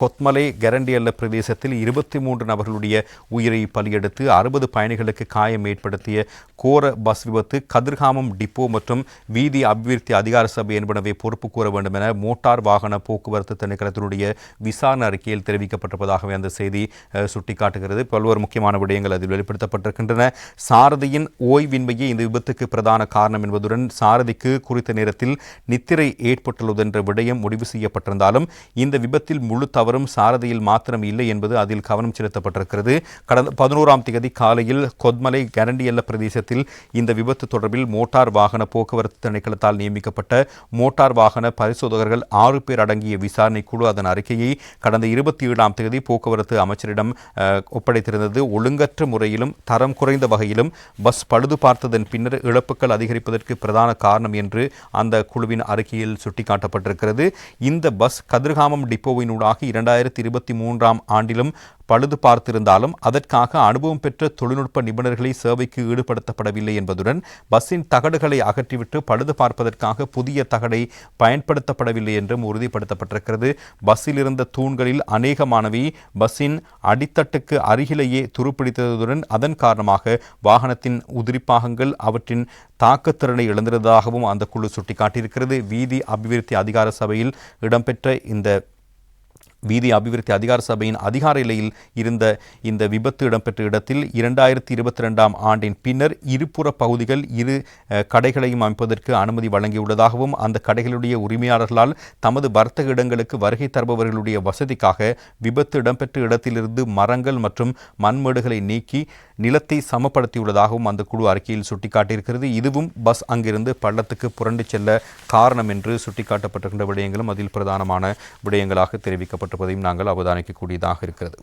கொத்மலை கரண்டியல்ல பிரதேசத்தில் இருபத்தி மூன்று நபர்களுடைய உயிரை பலியெடுத்து அறுபது பயணிகளுக்கு காயம் ஏற்படுத்திய கோர பஸ் விபத்து கதிர்காமம் டிப்போ மற்றும் வீதி அபிவிருத்தி அதிகார சபை என்பனவை பொறுப்பு கூற வேண்டும் என மோட்டார் வாகன போக்குவரத்து திணைக்களத்தினுடைய விசாரணை அறிக்கையில் தெரிவிக்கப்பட்டிருப்பதாகவே அந்த செய்தி சுட்டிக்காட்டுகிறது. பல்வேறு முக்கியமான விடயங்கள் அதில் வெளிப்படுத்தப்பட்டிருக்கின்றன. சாரதியின் ஓய்வின்மையே இந்த விபத்துக்கு பிரதான காரணம் என்பதுடன் சாரதிக்கு குறித்த நேரத்தில் நித்திரை ஏற்பட்டுள்ளது என்ற விடயம் முடிவு செய்யப்பட்டிருந்தாலும் இந்த விபத்தில் முழு தவறும் சாரதியில் மாத்திரம் இல்லை என்பது அதில் கவனம் செலுத்தப்பட்டிருக்கிறது. கடந்த பதினோராம் தேதி காலையில் கொத்மலை கரண்டியல்ல பிரதேசத்தில் இந்த விபத்து தொடர்பில் மோட்டார் வாகன போக்குவரத்து திணைக்களத்தால் நியமிக்கப்பட்ட மோட்டார் வாகன பரிசோதகர்கள் ஆறு பேர் அடங்கிய விசாரணை குழு அதன் அறிக்கையை கடந்த இருபத்தி ஏழாம் தேதி போக்குவரத்து அமைச்சரிடம் ஒப்படைத்திருந்தது. ஒழுங்கற்ற முறையிலும் தரம் குறைந்த வகையிலும் பஸ் பழுது பார்த்ததன் பின்னர் இழப்புகள் அதிகரிப்பதற்கு பிரதான காரணம் என்று அந்த குழுவின் அறிக்கையில் சுட்டிக்காட்டப்பட்டிருக்கிறது. இந்த பஸ் கதிர்காமம் டிப்போவினூடாக இரண்டாயிரத்தி இருபத்தி மூன்றாம் ஆண்டிலும் பழுது பார்த்திருந்தாலும் அதற்காக அனுபவம் பெற்ற தொழில்நுட்ப நிபுணர்களை சேவைக்கு ஈடுபடுத்தப்படவில்லை என்பதுடன் பஸ்ஸின் தகடுகளை அகற்றிவிட்டு பழுது பார்ப்பதற்காக புதிய தகடை பயன்படுத்தப்படவில்லை என்றும் உறுதிப்படுத்தப்பட்டிருக்கிறது. பஸ்ஸில் இருந்த தூண்களில் அநேகமானவை பஸ்ஸின் அடித்தட்டுக்கு அருகிலேயே துருப்பிடித்ததுடன் அதன் காரணமாக வாகனத்தின் உதிரிப்பாகங்கள் அவற்றின் தாக்கத்திறனை இழந்திருந்ததாகவும் அந்த குழு சுட்டிக்காட்டியிருக்கிறது. வீதி அபிவிருத்தி அதிகார சபையில் இடம்பெற்ற இந்த வீதி அபிவிருத்தி அதிகார சபையின் அதிகார நிலையில் இருந்த இந்த விபத்து இடம்பெற்ற இடத்தில் இரண்டாயிரத்தி இருபத்தி ரெண்டாம் ஆண்டின் பின்னர் இருபுற பகுதிகள் இரு கடைகளையும் அமைப்பதற்கு அனுமதி வழங்கியுள்ளதாகவும் அந்த கடைகளுடைய உரிமையாளர்களால் தமது வர்த்தக இடங்களுக்கு வருகை தருபவர்களுடைய வசதிக்காக விபத்து இடம்பெற்ற இடத்திலிருந்து மரங்கள் மற்றும் மண்மேடுகளை நீக்கி நிலத்தை சமப்படுத்தியுள்ளதாகவும் அந்த குழு அறிக்கையில் சுட்டிக்காட்டியிருக்கிறது. இதுவும் பஸ் அங்கிருந்து பள்ளத்துக்கு புரண்டு செல்ல காரணம் என்று சுட்டிக்காட்டப்பட்டிருக்கின்ற விடயங்களும் அதில் பிரதானமான விடயங்களாக தெரிவிக்கப்பட்டிருப்பதையும் நாங்கள் அவதானிக்கக்கூடியதாக இருக்கிறது.